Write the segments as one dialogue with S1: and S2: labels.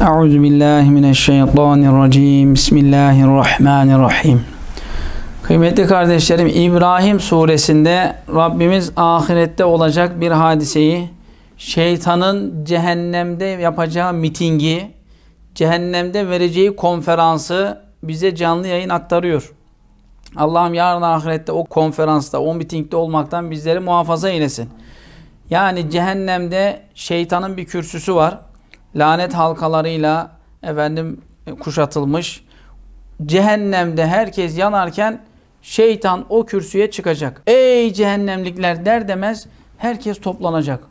S1: Euzu billahi mineşşeytanirracim. Bismillahirrahmanirrahim. Kıymetli kardeşlerim İbrahim suresinde Rabbimiz ahirette olacak bir hadiseyi, şeytanın cehennemde yapacağı mitingi, cehennemde vereceği konferansı bize canlı yayın aktarıyor. Allah'ım yarın ahirette o konferansta, o mitingde olmaktan bizleri muhafaza eylesin. Yani cehennemde şeytanın bir kürsüsü var. Lanet halkalarıyla efendim kuşatılmış. Cehennemde herkes yanarken şeytan o kürsüye çıkacak. Ey cehennemlikler der demez herkes toplanacak.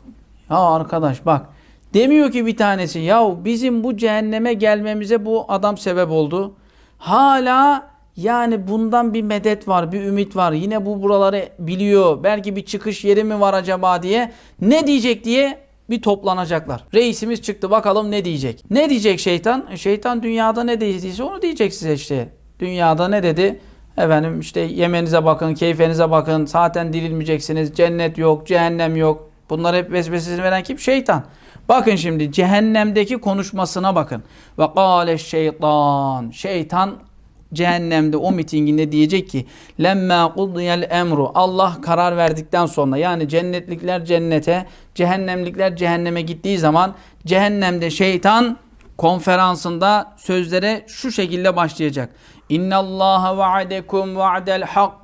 S1: Ya arkadaş bak demiyor ki bir tanesi ya bizim bu cehenneme gelmemize bu adam sebep oldu. Hala yani bundan bir medet var, bir ümit var. Yine bu buraları biliyor. Belki bir çıkış yeri mi var acaba diye. Ne diyecek diye bir toplanacaklar. Reisimiz çıktı bakalım ne diyecek. Ne diyecek şeytan? Şeytan dünyada ne dediyse onu diyecek size işte. Dünyada ne dedi? Efendim işte yemenize bakın, keyfinize bakın. Zaten dirilmeyeceksiniz. Cennet yok, cehennem yok. Bunlar hep vesvesesini veren kim? Şeytan. Bakın şimdi cehennemdeki konuşmasına bakın. Ve kâle şeytan. Şeytan cehennemde o mitinginde diyecek ki lemmâ kudiyel emru Allah karar verdikten sonra yani cennetlikler cennete cehennemlikler cehenneme gittiği zaman cehennemde şeytan konferansında sözlere şu şekilde başlayacak. İnnallâhe va'adekum va'del hak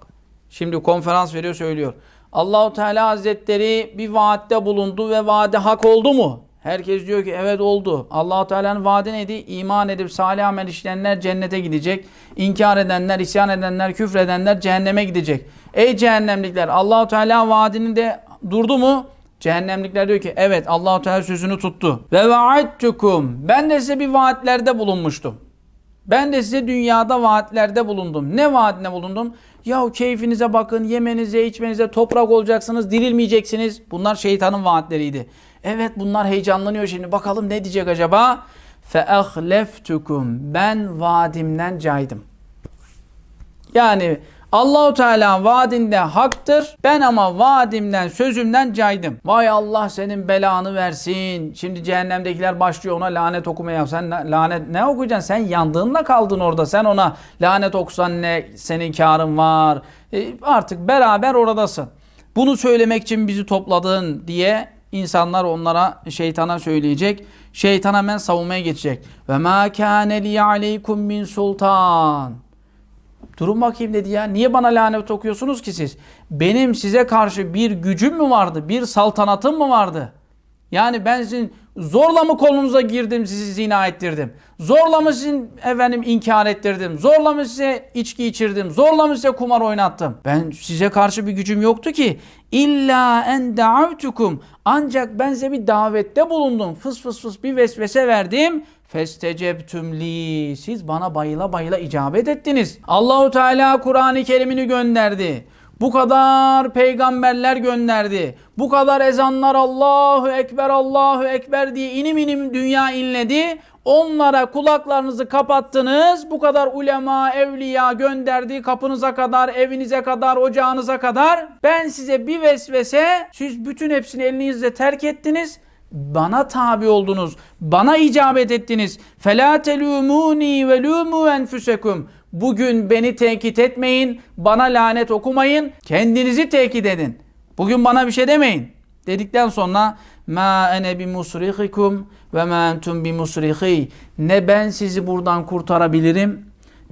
S1: Şimdi konferans veriyor söylüyor. Allahu Teala Hazretleri bir vaatte bulundu ve vaade hak oldu mu? Herkes diyor ki evet oldu. Allahu Teala'nın vaadi neydi? İman edip salih amel işleyenler cennete gidecek. İnkar edenler, isyan edenler, küfredenler cehenneme gidecek. Ey cehennemlikler Allahu Teala vaadini de durdu mu? Cehennemlikler diyor ki evet Allahu Teala sözünü tuttu. Ve vaadtukum ben de size bir vaatlerde bulunmuştum. Ben de size dünyada vaatlerde bulundum. Ne vaadine bulundum? Yahu keyfinize bakın, yemenize, içmenize, toprak olacaksınız, dirilmeyeceksiniz. Bunlar şeytanın vaatleriydi. Evet bunlar heyecanlanıyor şimdi. Bakalım ne diyecek acaba? فَاَخْلَفْتُكُمْ Ben vaadimden caydım. Yani Allahu Teala vaadinde haktır. Ben ama vaadimden, sözümden caydım. Vay Allah senin belanı versin. Şimdi cehennemdekiler başlıyor ona lanet okumaya. Sen la- lanet ne okuyacaksın? Sen yandığınla kaldın orada. Sen ona lanet okusan ne senin karın var. E, artık beraber oradasın. Bunu söylemek için bizi topladın diye insanlar onlara şeytana söyleyecek. Şeytan hemen savunmaya geçecek. Ve ma kâne li aleykum min sultan. Durun bakayım dedi ya. Niye bana lanet okuyorsunuz ki siz? Benim size karşı bir gücüm mü vardı? Bir saltanatım mı vardı? Yani ben sizin zorla mı kolunuza girdim sizi zina ettirdim? Zorla mı sizin efendim inkar ettirdim? Zorla mı size içki içirdim? Zorla mı size kumar oynattım? Ben size karşı bir gücüm yoktu ki. İlla en da'avtukum. Ancak ben size bir davette bulundum. Fıs fıs fıs bir vesvese verdim. Festecebtüm li. Siz bana bayıla bayıla icabet ettiniz. Allahu Teala Kur'an-ı Kerim'ini gönderdi. Bu kadar peygamberler gönderdi. Bu kadar ezanlar Allahu Ekber Allahu Ekber diye inim inim dünya inledi. Onlara kulaklarınızı kapattınız. Bu kadar ulema, evliya gönderdi. Kapınıza kadar, evinize kadar, ocağınıza kadar. Ben size bir vesvese, siz bütün hepsini elinizle terk ettiniz bana tabi oldunuz. Bana icabet ettiniz. Fela telumuni ve lumu. Bugün beni tenkit etmeyin, bana lanet okumayın, kendinizi tenkit edin. Bugün bana bir şey demeyin. Dedikten sonra ma ene bi musrihikum ve ma entum bi musrihi. Ne ben sizi buradan kurtarabilirim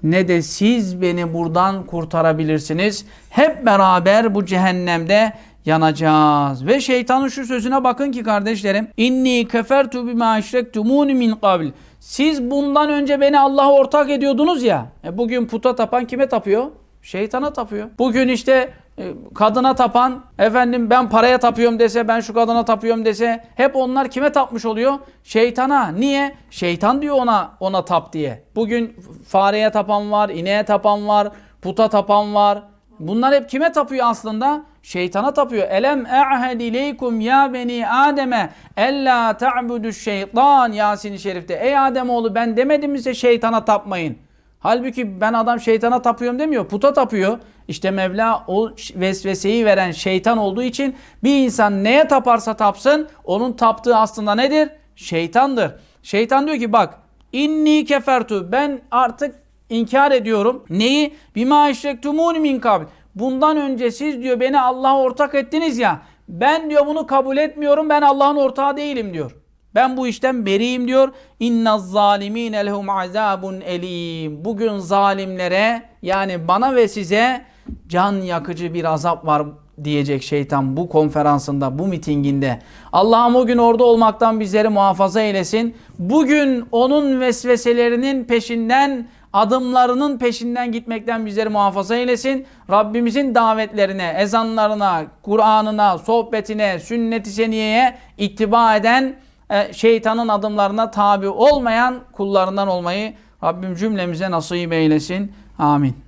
S1: ne de siz beni buradan kurtarabilirsiniz. Hep beraber bu cehennemde yanacağız. Ve şeytanın şu sözüne bakın ki kardeşlerim. İnni kefertu bima eşrektumuni min qabl. Siz bundan önce beni Allah'a ortak ediyordunuz ya. E bugün puta tapan kime tapıyor? Şeytana tapıyor. Bugün işte e, kadına tapan, efendim ben paraya tapıyorum dese, ben şu kadına tapıyorum dese, hep onlar kime tapmış oluyor? Şeytana. Niye? Şeytan diyor ona ona tap diye. Bugün fareye tapan var, ineğe tapan var, puta tapan var. Bunlar hep kime tapıyor aslında? Şeytana tapıyor. Elem e'hed ileykum ya beni Adem'e ella ta'budu şeytan Yasin-i Şerif'te. Ey Ademoğlu ben demedim mi size şeytana tapmayın. Halbuki ben adam şeytana tapıyorum demiyor. Puta tapıyor. İşte Mevla o vesveseyi veren şeytan olduğu için bir insan neye taparsa tapsın onun taptığı aslında nedir? Şeytandır. Şeytan diyor ki bak inni kefertu ben artık inkar ediyorum. Neyi? Bima eşrektumuni min kabl. Bundan önce siz diyor beni Allah'a ortak ettiniz ya. Ben diyor bunu kabul etmiyorum. Ben Allah'ın ortağı değilim diyor. Ben bu işten beriyim diyor. İnna zalimine lehum azabun elim. Bugün zalimlere yani bana ve size can yakıcı bir azap var diyecek şeytan bu konferansında, bu mitinginde. Allah'ım o gün orada olmaktan bizleri muhafaza eylesin. Bugün onun vesveselerinin peşinden, adımlarının peşinden gitmekten bizleri muhafaza eylesin. Rabbimizin davetlerine, ezanlarına, Kur'an'ına, sohbetine, sünnet-i seniyeye ittiba eden, e, şeytanın adımlarına tabi olmayan kullarından olmayı Rabbim cümlemize nasip eylesin. Amin.